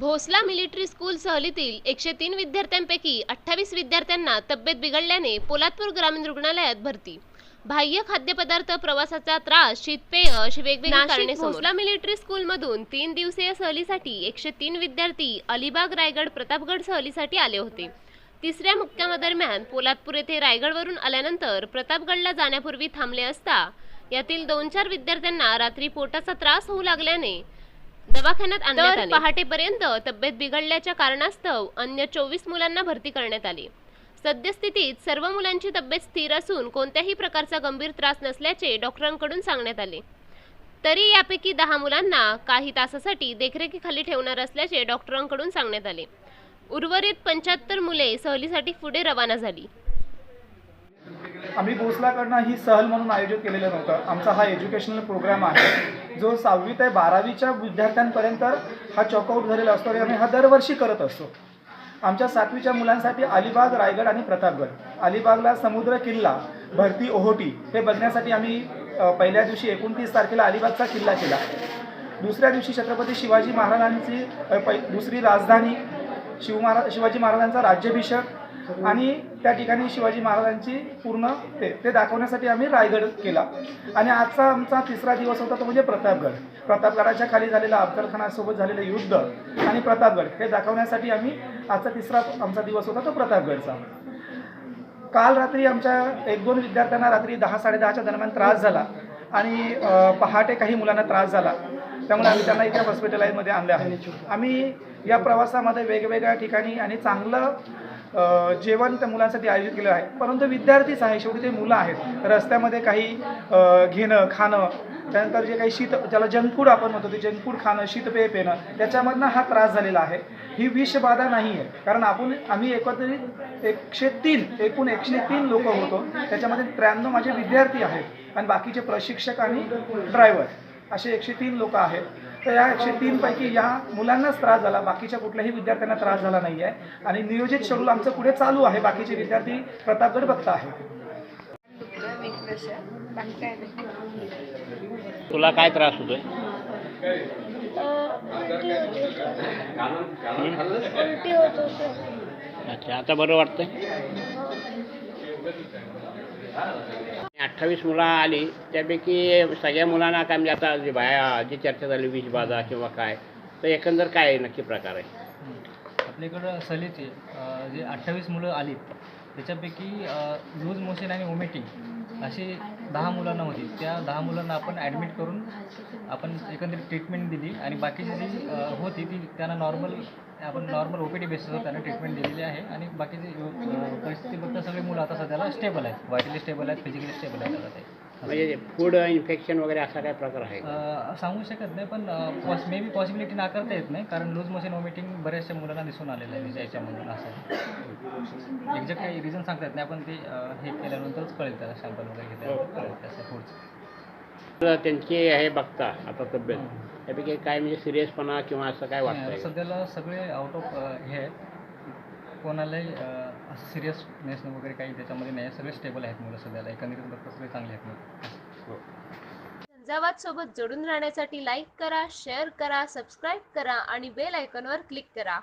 Bhosla military school सहलीतील एकशे तीन विद्यार्थ्यांपैकी अठ्ठावीस विद्यार्थ्यांना तब्येत बिघडल्याने पोलादपूर ग्रामीण रुग्णालयात भरती. बाह्य खाद्यपदार्थ प्रवासाचा त्रास शीतपेय अशी वेगवेगळी कारणे भोसला मिलिटरी स्कूलमधून तीन दिवसीय सहलीसाठी एकशे तीन विद्यार्थी अलिबाग रायगड प्रतापगड सहलीसाठी आले होते. तिसऱ्या मुक्कामादरम्यान पोलादपूर येथे रायगडवरून आल्यानंतर प्रतापगडला जाण्यापूर्वी थांबले असता यातील दोन चार विद्यार्थ्यांना रात्री पोटाचा त्रास होऊ लागल्याने दवाखान्यात आणण्यात आले. पहाटेपर्यंत तब्येत बिघडल्याच्या कारणास्तव अन्य चोवीस मुलांना भरती करण्यात आली. सद्यस्थितीत सर्व मुलांची तब्येत स्थिर असून कोणत्याही प्रकारचा गंभीर त्रास नसल्याचे डॉक्टरांकडून सांगण्यात आले. तरी यापैकी दहा मुलांना काही तासासाठी देखरेखीखाली ठेवणार असल्याचे डॉक्टरांकडून सांगण्यात आले. उर्वरित पंच्याहत्तर मुले सहलीसाठी पुढे रवाना झाली. आम्ही भोसलाकडनं ही सहल म्हणून आयोजित केलेलं नव्हतं. आमचा हा एज्युकेशनल प्रोग्राम आहे. जो सहावी ते बारावीच्या विद्यार्थ्यांपर्यंत हा चॉकआउट झालेला असतो आणि आम्ही हा दरवर्षी करत असतो. आमच्या सातवीच्या मुलांसाठी अलिबाग रायगड आणि प्रतापगड. अलिबागला समुद्र किल्ला भरती ओहोटी हे बघण्यासाठी आम्ही पहिल्या दिवशी एकोणतीस तारखेला अलिबागचा किल्ला केला. दुसऱ्या दिवशी छत्रपती शिवाजी महाराजांची पै दुसरी राजधानी शिव महारा शिवाजी महाराजांचा राज्याभिषेक. आणि त्या ठिकाणी शिवाजी महाराजांची पूर्ण ते ते दाखवण्यासाठी आम्ही रायगड केला. आणि आजचा आमचा तिसरा दिवस होता तो म्हणजे प्रतापगड. प्रतापगडाच्या खाली झालेला अफजलखानासोबत झालेलं युद्ध आणि प्रतापगड हे दाखवण्यासाठी आम्ही आजचा तिसरा आमचा दिवस होता तो प्रतापगडचा. काल रात्री आमच्या एक दोन विद्यार्थ्यांना रात्री दहा साडेदहाच्या दरम्यान त्रास झाला आणि पहाटे काही मुलांना त्रास झाला. त्यामुळे आम्ही त्यांना इथे हॉस्पिटलाईजमध्ये आणले आहे. आम्ही या प्रवासामध्ये वेगवेगळ्या ठिकाणी आणि चांगलं जेवण त्या मुलांसाठी आयोजित केलं आहे. परंतु विद्यार्थीच आहे शेवटी ते मुलं आहेत. रस्त्यामध्ये काही घेणं खाणं त्यानंतर जे काही शीत ज्याला जंक फूड आपण म्हणतो ते जंक फूड खाणं शीतपेय पेणं त्याच्यामधनं हा त्रास झालेला आहे. ही विषबाधा नाही आहे. कारण आपण आम्ही एकत्रित एकशे तीन एकूण एकशे तीन लोक होतो. त्याच्यामध्ये त्र्याण्णव माझे विद्यार्थी आहेत. आणि बाकीचे प्रशिक्षक आणि ड्रायव्हर असे एकशे तीन लोक आहेत. तर या एकशे तीनपैकी या मुलांनाच त्रास झाला. बाकीच्या कुठल्याही विद्यार्थ्यांना त्रास झाला नाही आहे आणि नियोजित शेड्यूल आमचं पुढे चालू आहे. बाकीचे विद्यार्थी प्रतापगड बघत आहे. तुला काय त्रास होतोय? अच्छा आता बरं वाटतंय? अठ्ठावीस मुलं आली त्यापैकी सगळ्या मुलांना काय म्हणजे आता जे बाया जी चर्चा झाली विषबाधा किंवा काय तर एकंदर काय नक्की प्रकार आहे? आपल्याकडं सलीचे जे अठ्ठावीस मुलं आली त्याच्यापैकी लूज मोशन आणि वॉमिटिंग अशी दहा मुलांना होती. त्या दहा मुलांना आपण ॲडमिट करून आपण एकंदरीत ट्रीटमेंट दिली आणि बाकीची जी होती ती त्यांना नॉर्मल आपण नॉर्मल ओ पी डी बेसिसवर त्यांना ट्रीटमेंट दिलेली आहे आणि बाकीची परिस्थिती बघता सगळी मुलं आता सध्याला स्टेबल आहेत. व्हायटली स्टेबल आहेत फिजिकली स्टेबल आहेत आता ते. म्हणजे फूड इन्फेक्शन वगैरे असा काय प्रकार आहे अ, सांगू शकत नाही पण पॉस मे बी पॉसिबिलिटी नाकारता येत नाही कारण लूज मोशन वॉमिटिंग बऱ्याचशा मुलांना दिसून आलेलं आहे म्हणजे याच्यामधून असं एक्झॅक्ट काही रिझन सांगता येत नाही आपण ते अ, हे केल्यानंतरच कळेल त्याला सॅम्पल वगैरे घेतल्यानंतर कळेल त्याचं पुढचं तर त्यांची हे बघता आता तब्येत. त्यापैकी काय म्हणजे सिरियसपणा किंवा असं काय नाही, वाटतंय? सध्याला सगळे आउट ऑफ हे आहेत. कोणालाही अ, असं सिरियसनेस वगैरे काही त्याच्यामध्ये नाही. सगळे स्टेबल आहेत मुलं सध्याला. एकंदरीत बघता सगळे चांगले आहेत मुलं. झंझावात सोबत जोडून राहण्यासाठी लाईक करा शेअर करा सबस्क्राईब करा आणि बेल आयकॉनवर क्लिक करा.